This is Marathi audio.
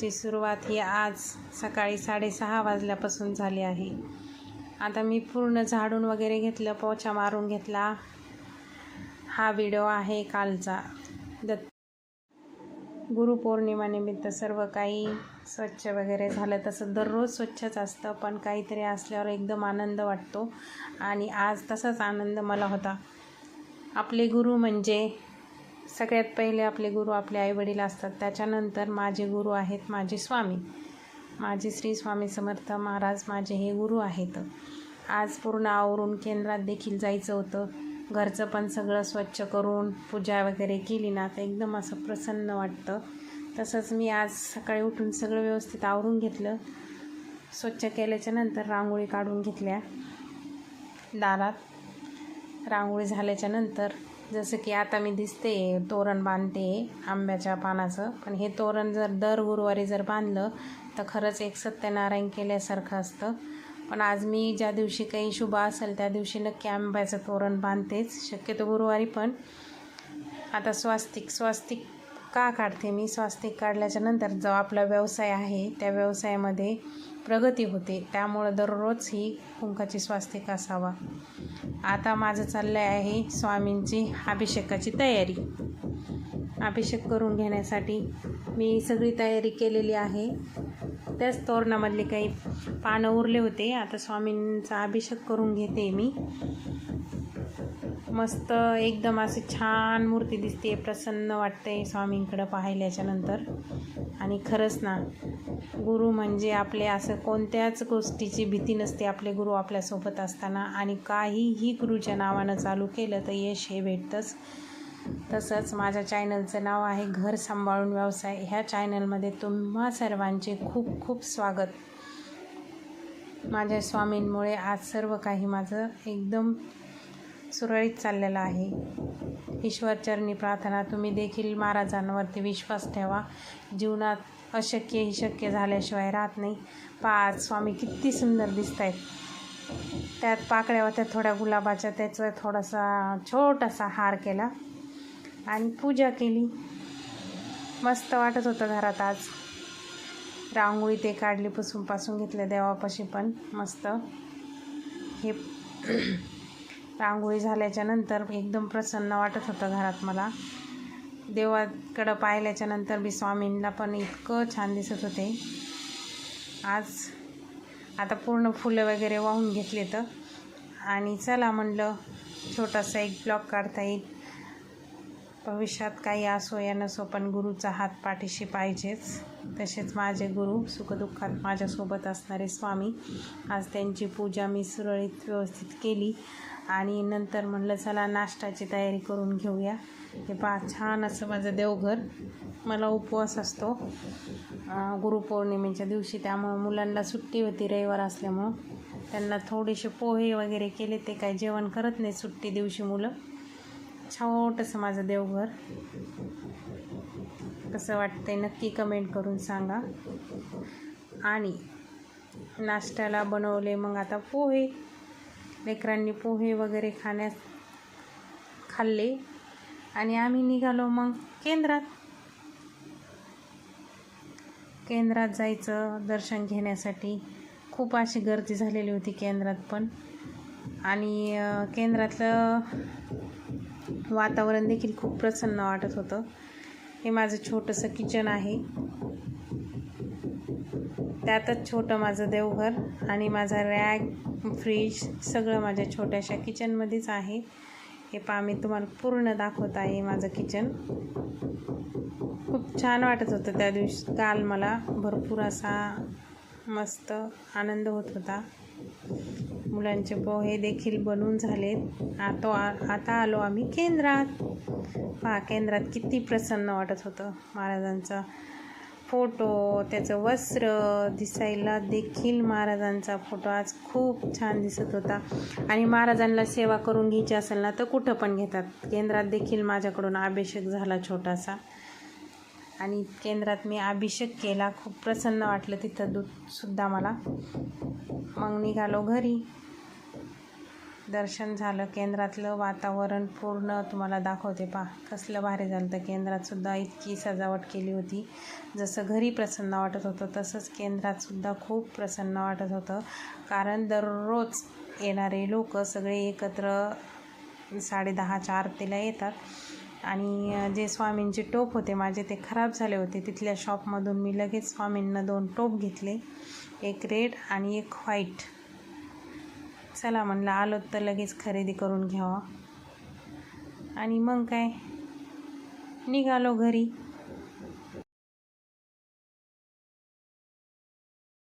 सुरुवात ही आज सकाळी साडेसहा वाजल्यापासून झाली आहे. आता मी पूर्ण झाडून वगैरे घेतलं पोछा मारून घेतला. हा व्हिडिओ आहे कालचा. दत्त गुरुपौर्णिमानिमित्त सर्व काही स्वच्छ वगैरे झालं. तसं दररोज स्वच्छच असतं पण काहीतरी असल्यावर एकदम आनंद वाटतो. आणि आज तसाच आनंद मला होता. आपले गुरु म्हणजे सगळ्यात पहिले आपले गुरु आपले आईवडील असतात. त्याच्यानंतर माझे गुरु आहेत माझे स्वामी. माझे श्री स्वामी समर्थ महाराज माझे हे गुरु आहेत. आज पूर्ण आवरून केंद्रात देखील जायचं होतं. घरचं पण सगळं स्वच्छ करून पूजा वगैरे केली ना तर एकदम असं प्रसन्न वाटतं. तसंच मी आज सकाळी उठून सगळं व्यवस्थित आवरून घेतलं. स्वच्छ केल्याच्यानंतर रांगोळी काढून घेतल्या. दारात रांगोळी झाल्याच्यानंतर जसं की आता मी दिसते तोरण बांधते आंब्याच्या पानाचं. पण हे तोरण जर दर गुरुवारी जर बांधलं तर खरंच एक सत्यनारायण केल्यासारखं असतं. पण आज मी ज्या दिवशी काही शुभ असेल त्या दिवशी नक्की आंब्याचं तोरण बांधतेच. शक्यतो गुरुवारी पण. आता स्वास्तिक स्वास्तिक का काढते. मी स्वास्तिक काढल्याच्या नंतर जो आपला व्यवसाय आहे त्या व्यवसायामध्ये प्रगती होते. त्यामुळं दररोज ही कुंकाची स्वास्तिक असावा. आता माझं चाललं आहे स्वामींची अभिषेकाची तयारी. अभिषेक करून घेण्यासाठी मी सगळी तयारी केलेली आहे. त्याच तोरणामधले काही पानं उरले होते. आता स्वामींचा अभिषेक करून घेते मी. मस्त एकदम अशी छान मूर्ती दिसते प्रसन्न वाटते स्वामींकडं पाहिल्याच्या नंतर. आणि खरंच ना गुरु म्हणजे आपले असं कोणत्याच गोष्टीची भीती नसते आपले गुरु आपल्यासोबत असताना. आणि काहीही गुरुच्या नावानं चालू केलं तर यश हे भेटतंच. तसंच माझ्या चॅनलचं नाव आहे घर सांभाळून व्यवसाय. ह्या चॅनलमध्ये तुम्हा सर्वांचे खूप खूप स्वागत. माझ्या स्वामींमुळे आज सर्व काही माझं एकदम सुरळीत चाललेलं आहे. ईश्वरचरणी प्रार्थना तुम्ही देखील महाराजांवरती विश्वास ठेवा. जीवनात अशक्य ही शक्य झाल्याशिवाय राहत नाही. पाच स्वामी किती सुंदर दिसत आहेत त्यात पाकळ्या होत्या थोड्या गुलाबाच्या त्याचा थोडासा छोटासा हार केला आणि पूजा केली. मस्त वाटत होतं घरात आज. रांगोळी ते काढली पुसून पासून घेतले देवापाशी पण मस्त. हे रांगोळी झाल्याच्यानंतर एकदम प्रसन्न वाटत होतं घरात मला. देवाकडं पाहिल्याच्या नंतर बी स्वामींना पण इतकं छान दिसत होते. आज आता पूर्ण फुलं वगैरे वाहून घेतले तर आणि चला म्हणलं छोटासा एक ब्लॉग काढता येईल. भविष्यात काही असो या नसो पण गुरुचा हात पाठीशी पाहिजेच. तसेच माझे गुरु सुखदुःखात माझ्यासोबत असणारे स्वामी. आज त्यांची पूजा मी सुरळीत व्यवस्थित केली. आणि नंतर म्हणलं चला नाश्ताची तयारी करून घेऊया. हे पहा छान असं माझं देवघर. मला उपवास असतो गुरुपौर्णिमेच्या दिवशी. त्यामुळं मुलांना सुट्टी होती रविवार असल्यामुळं. त्यांना थोडेसे पोहे वगैरे केले ते काय जेवण करत नाही सुट्टी दिवशी मुलं. छोटंसं माझं देवघर. कसं वाटतंय नक्की कमेंट करून सांगा. आणि नाश्त्याला बनवले मग आता पोहे. लेकरांनी पोहे वगैरे खाण्यास खाल्ले. आणि आम्ही निघालो मग केंद्रात. केंद्रात जायचं दर्शन घेण्यासाठी. खूप अशी गर्दी झालेली होती केंद्रात पण. आणि केंद्रातलं वातावरण देखील खूप प्रसन्न वाटत होतं. हे माझं छोटंसं किचन आहे. त्यातच छोटं माझं देवघर आणि माझा रॅग फ्रीज सगळं माझ्या छोट्याशा किचनमध्येच आहे. हे पा मी तुम्हाला पूर्ण दाखवत आहे माझं किचन. खूप छान वाटत होतं त्या दिवशी. काल मला भरपूर असा मस्त आनंद होत होता. मुलांचे पोहे देखील बनून झालेत. आता आता आलो आम्ही केंद्रात. पहा केंद्रात किती प्रसन्न वाटत होतं महाराजांचा. फोटो त्याचं वस्त्र दिसायला देखील महाराजांचा फोटो आज खूप छान दिसत होता. आणि महाराजांना सेवा करून घ्यायची असेल ना तर कुठं पण घेतात. केंद्रात देखील माझ्याकडून अभिषेक झाला छोटासा. आणि केंद्रात मी अभिषेक केला. खूप प्रसन्न वाटलं तिथं दूधसुद्धा मला. मग निघालो घरी. दर्शन झालं केंद्रातलं वातावरण पूर्ण तुम्हाला दाखवते पा कसलं भारी झालं तर केंद्रातसुद्धा इतकी सजावट केली होती. जसं घरी प्रसन्न वाटत होतं तसंच केंद्रातसुद्धा खूप प्रसन्न वाटत होतं. कारण दररोज येणारे लोक सगळे एकत्र साडेदहाच्या आरतीला येतात. आणि जे स्वामींचे टोप होते माझे ते खराब झाले होते. तिथल्या शॉपमधून मी लगेच स्वामींना दोन टोप घेतले. एक रेड आणि एक व्हाईट चला म्हणलं? आलो तर लगेच खरेदी करून घ्यावा. आणि मग काय? निघालो घरी.